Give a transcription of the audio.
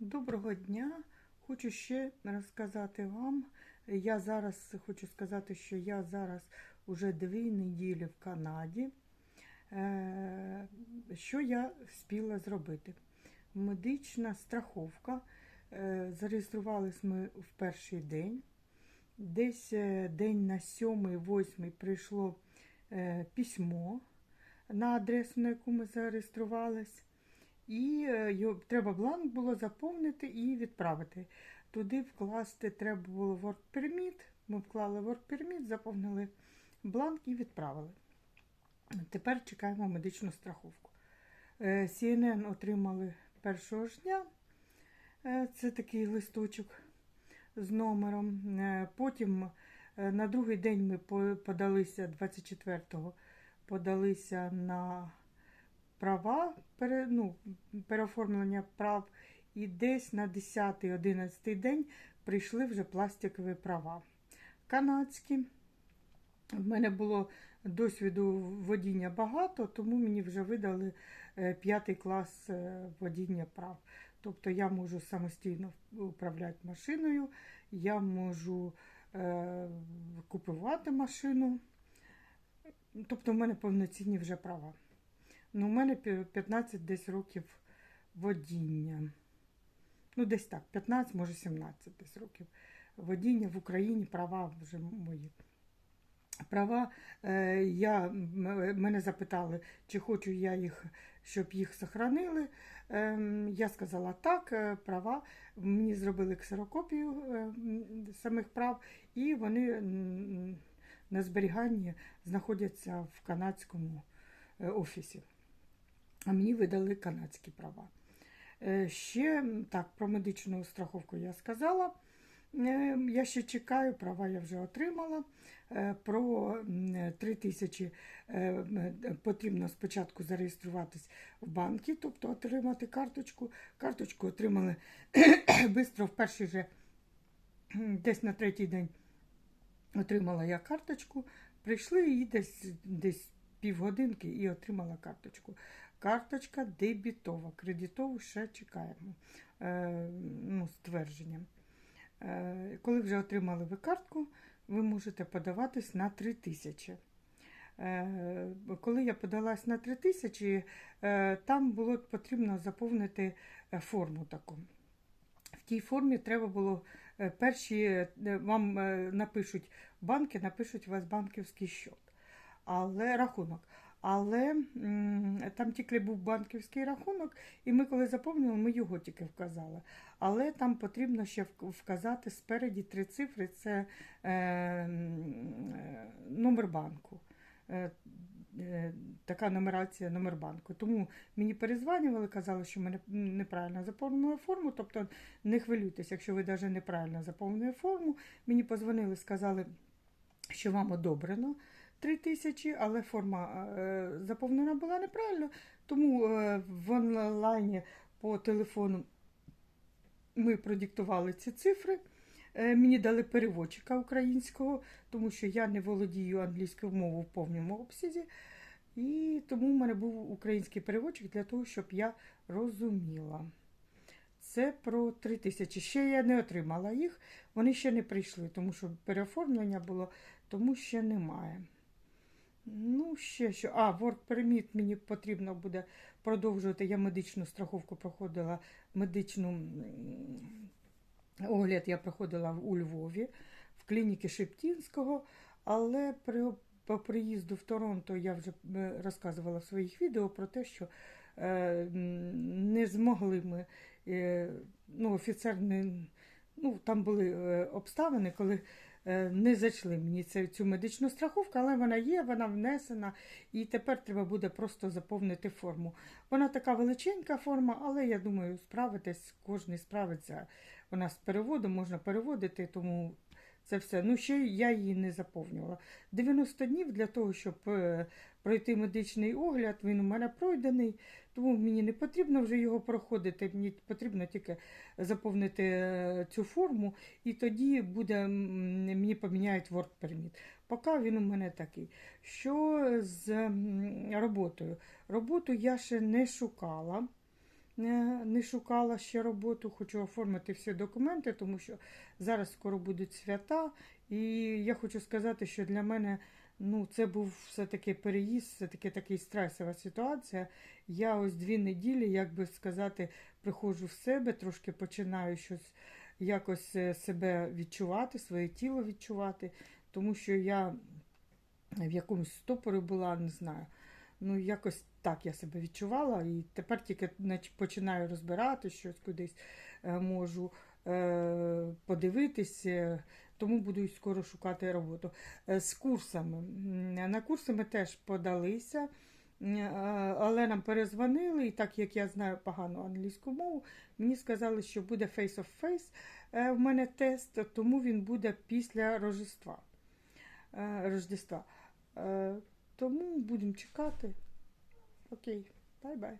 Доброго дня. Хочу ще розказати вам. Я зараз хочу сказати, що я зараз уже дві неділі в Канаді. Е, Що я встигла зробити? Медична страховка. Е, Зареєструвались ми в перший день. Десь е, день на сьомий, восьмий прийшло письмо на адресу, на яку ми зареєструвались. І е, його треба бланк було заповнити і відправити. Туди вкласти треба було work permit. Ми вклали work permit, заповнили бланк і відправили. Тепер чекаємо медичну страховку. Е, CNN отримали першого ж дня. Е, Це такий листочок з номером. Потім на другий день ми подалися 24-го, подалися на права, пере, ну, переоформлення прав, і десь на 10-11 день прийшли вже пластикові права. Канадські. В мене було досвіду водіння багато, тому мені вже видали е, п'ятий клас е, водіння прав. Тобто я можу самостійно управляти машиною, я можу е, купувати машину. Тобто в мене повноцінні вже права. Ну, у мене 15 десь років водіння. Ну, десь так, 15, може 17 десь років водіння в Україні, права вже мої. Права, е, я, мене запитали, чи хочу я їх, щоб їх сохранили. Ем, Я сказала так, е, права. Мені зробили ксерокопію е, самих прав, і вони на зберіганні знаходяться в канадському офісі. А мені видали канадські права. Е, Ще так, про медичну страховку я сказала. Е, Я ще чекаю, права я вже отримала. Е, Про м, 3 тисячі потрібно спочатку зареєструватись в банки, тобто отримати карточку. Карточку отримали швидко в перший же десь на третій день отримала я карточку. Прийшли і десь, десь півгодинки і отримала карточку. Карточка дебітова, кредитову ще чекаємо е, ну, ствердження. Е, коли вже отримали ви картку, ви можете подаватись на 3 тисячі. Е, коли я подалась на 3 тисячі, е, там було потрібно заповнити е, форму таку. В тій формі треба було перші, вам напишуть банки, напишуть у вас банківський счет, але рахунок. Але там тільки був банківський рахунок, і ми, коли заповнили, ми його тільки вказали. Але там потрібно ще вказати спереді три цифри це е, е, номер банку. Е, е, така нумерація номер банку. Тому мені перезванювали, казали, що ми не- неправильно заповнили форму. Тобто не хвилюйтесь, якщо ви навіть неправильно заповнили форму. Мені позвонили, сказали, що вам одобрено 3 тисячі, але форма е, заповнена була неправильно. Тому е, в онлайні по телефону ми продиктували ці цифри. Е, Мені дали переводчика українського, тому що я не володію англійською мовою в повному обсязі. І тому в мене був український переводчик для того, щоб я розуміла. Це про 3 тисячі. Ще я не отримала їх, вони ще не прийшли, тому що переоформлення було, тому ще немає. Ну, ще що. А, work permit мені потрібно буде продовжувати. Я медичну страховку проходила, медичну огляд я проходила у Львові, в клініці Шептінського, але при, по приїзду в Торонто я вже е, розказувала в своїх відео про те, що е, не змогли ми, е, ну, офіцер не, ну, там були е, обставини, коли не зайшли мені цю, цю медичну страховку, але вона є, вона внесена, і тепер треба буде просто заповнити форму. Вона така величенька форма, але я думаю, справитись, кожен справиться. Вона з переводом можна переводити, тому це все. Ну, ще я її не заповнювала. 90 днів для того, щоб е, пройти медичний огляд, він у мене пройдений, тому мені не потрібно вже його проходити. Мені потрібно тільки заповнити е, цю форму, і тоді буде мені поміняють work permit. Поки він у мене такий. Що з роботою? Роботу я ще не шукала. не шукала ще роботу, хочу оформити всі документи, тому що зараз скоро будуть свята. І я хочу сказати, що для мене ну, це був все-таки переїзд, все-таки такий стресова ситуація. Я ось дві неділі, як би сказати, приходжу в себе, трошки починаю щось якось е, себе відчувати, своє тіло відчувати, тому що я в якомусь стопорі була, не знаю. Ну, якось так я себе відчувала, і тепер тільки починаю розбирати щось кудись е, можу е, подивитись, е, тому буду скоро шукати роботу. Е, З курсами. На курси ми теж подалися, е, але нам перезвонили, і так як я знаю погану англійську мову, мені сказали, що буде face of face е, в мене тест, тому він буде після Рождества. Рождества. Тому будемо чекати. Окей, бай-бай.